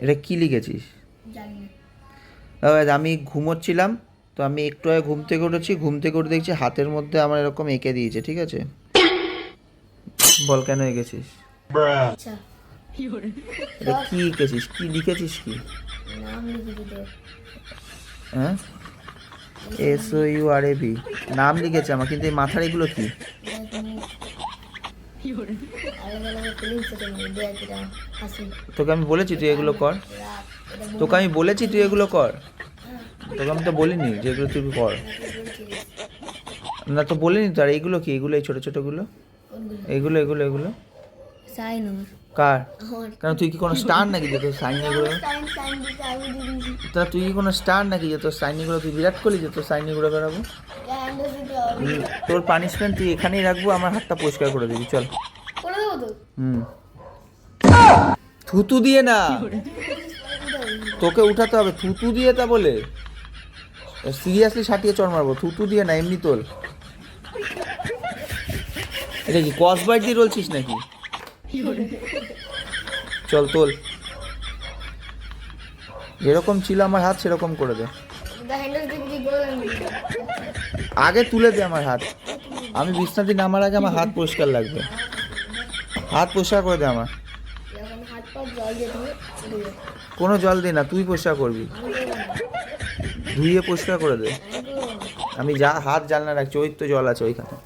এটা কি লিখেছিস? আমি ঘুমোচ্ছিলাম তো আমি একটু আগে ঘুম থেকে উঠেছি ঘুম থেকে উঠে দেখছি হাতের মধ্যে আমার এরকম এঁকে দিয়েছে ঠিক আছে? বল কেন এঁকেছিস? আচ্ছা। এটা কি এঁকেছিস? কি লিখেছিস কি? নাম হ্যাঁ? S O U R A B নাম লিখেছে আমার কিন্তু এই মাথার এগুলো কি? তোকে আমি বলেছি তুই এগুলো কর। তোকে আমি বলেছি তুই এগুলো কর। তোকে আমি তো বলিনি যে এগুলো তুই কর। না, তো বলিনি তো, আর এইগুলো কি? এগুলো এই ছোটো ছোটোগুলো? এগুলো এগুলো এগুলো কার? কেন, তুই কি কোনো স্টার নাকি যে তোর সাইন এগুলো সাইন সাইন দিতে আমি দিয়ে দিয়েছি তা তুই কি কোনো স্টার নাকি যে তোর সাইন এগুলো তুই বিরাট কোহলি যে তোর সাইন এগুলো বেরাবো তোর পানিশমেন্ট তুই এখানেই রাখব আমার হাতটা পরিষ্কার করে দিবি চল। করে দেবো তো? হুম। থুতু দিয়ে না। তোকে উঠাতে হবে থুতু দিয়ে তা বলে। সিরিয়াসলি সাটিয়ে চড় মারবো থুতু দিয়ে না এমনি তোল এটা কি কস কসবাইট দিয়ে রলছিস নাকি? চল তোল। যেরকম ছিল আমার হাত সেরকম করে দে। আগে তুলে দে আমার হাত। আমি বিছনাতে নামার আগে আমার হাত পরিষ্কার লাগবে। হাত পরিষ্কার করে দে আমার। কোনো জল দে না তুই পরিষ্কার করবি। ধুয়ে পরিষ্কার করে দে। আমি যা হাত জানলা রাখছি ওই তো জল আছে ওইখানে।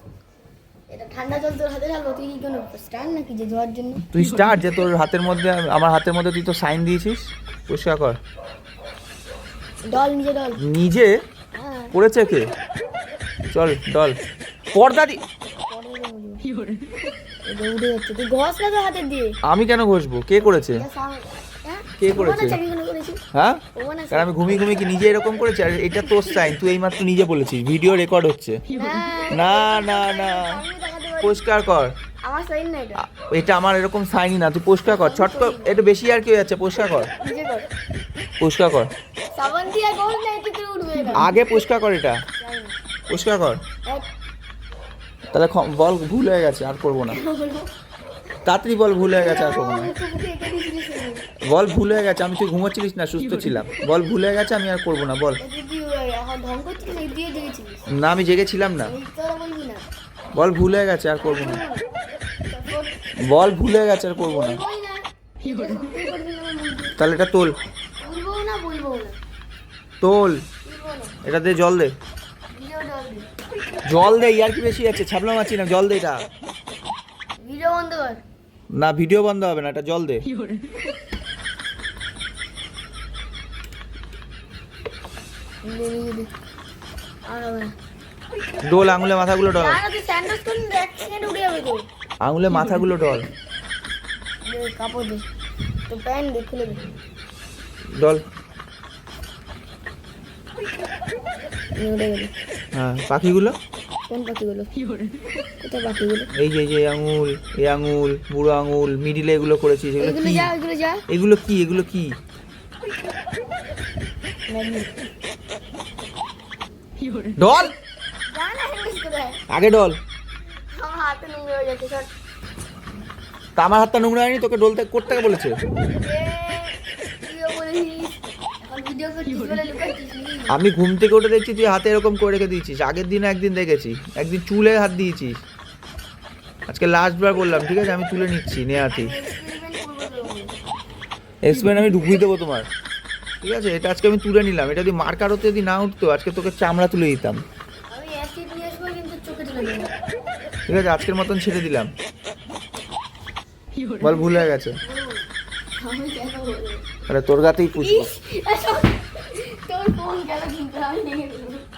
তুই যে স্টার্ট যে তোর হাতের মধ্যে আমার হাতের মধ্যে তুই তো সাইন দিয়েছিস পরিষ্কার কর। নিজে? হ্যাঁ। করেছে কে? চল চল। পর্দা দি না আমি কেন ঘষবো? কে করেছে? হ্যাঁ? কে করেছে? হ্যাঁ? কারণ আমি ঘুমিয়ে ঘুমিয়ে কি নিজে এরকম করেছি? আর এটা তোর সাইন তুই এইমাত্র নিজে বলেছিস। ভিডিও রেকর্ড হচ্ছে। না না না। পারি। পরিষ্কার কর। এটা। আমার এরকম সাইনই না। তুই পরিষ্কার কর। ছট কর। এটা বেশি আর কি হয়ে যাচ্ছে? পরিষ্কার কর। পরিষ্কার কর। না আগে পরিষ্কার কর এটা। না। পরিষ্কার কর তাহলে বল ভুল হয়ে গেছে আর করব না তাড়াতাড়ি বল ভুল হয়ে গেছে আর করব না। বল ভুল হয়ে গেছে আমি তুই ঘুমোচ্ছিলিস না সুস্থ ছিলাম বল ভুল হয়ে গেছে আমি আর করব না বল দিয়ে না, দিয়ে আমি জেগেছিলাম না। বল ভুল হয়ে গেছে আর করব না বল ভুল হয়ে গেছে আর করব না। তাহলে এটা তোল। তোল এটা দে জল দে। জল দে ইয়ার কি বেশি আছে ছাবলা মাছি না জল দে এটা ভিডিও বন্ধ কর না ভিডিও বন্ধ হবে না এটা জল দে। ডোল আঙুলে মাথাগুলো ডল। আঙুলে মাথাগুলো ডল কাপড় দে। তো প্যান্ট দে, খুলে দে। ডল হ্যাঁ পাখিগুলো? কোন পাখিগুলো? কোথায় পাখিগুলো। এই যে এই যে আঙুল এই আঙুল বুড়ো আঙুল মিডিলে এগুলো করেছিস এগুলো এগুলো কি? যা এগুলো যা। এগুলো কি এগুলো কি? ডল! আগে ডল। হয়ে তা আমার হাতটা নোংরা হয়নি তোকে ডলতে করতে বলেছে এ, তুইও বলেছিস এখন ভিডিও করছিস বলে লুকাচ্ছিস নাকি? আমি ঘুম থেকে উঠে দেখছি তুই হাতে এরকম করে রেখে দিয়েছিস। আগের দিন একদিন দেখেছি। একদিন চুলে হাত দিয়েছিস। আজকে লাস্ট বার বললাম ঠিক আছে? আমি তুলে নিচ্ছি নেহাতি এক্সপেরিমেন্ট করব আমি। ঢুকিয়ে দেবো তোমার। ঠিক আছে? এটা আজকে আমি তুলে নিলাম। এটা যদি মার কারোতে যদি না উঠতো আজকে তোকে চামড়া তুলে দিতাম। ঠিক আছে? আজকের মতন ছেড়ে দিলাম। বল ভুল হয়ে গেছে। আরে তোর গাতেই পুষবো ইস, এসব তোর ফোন গেল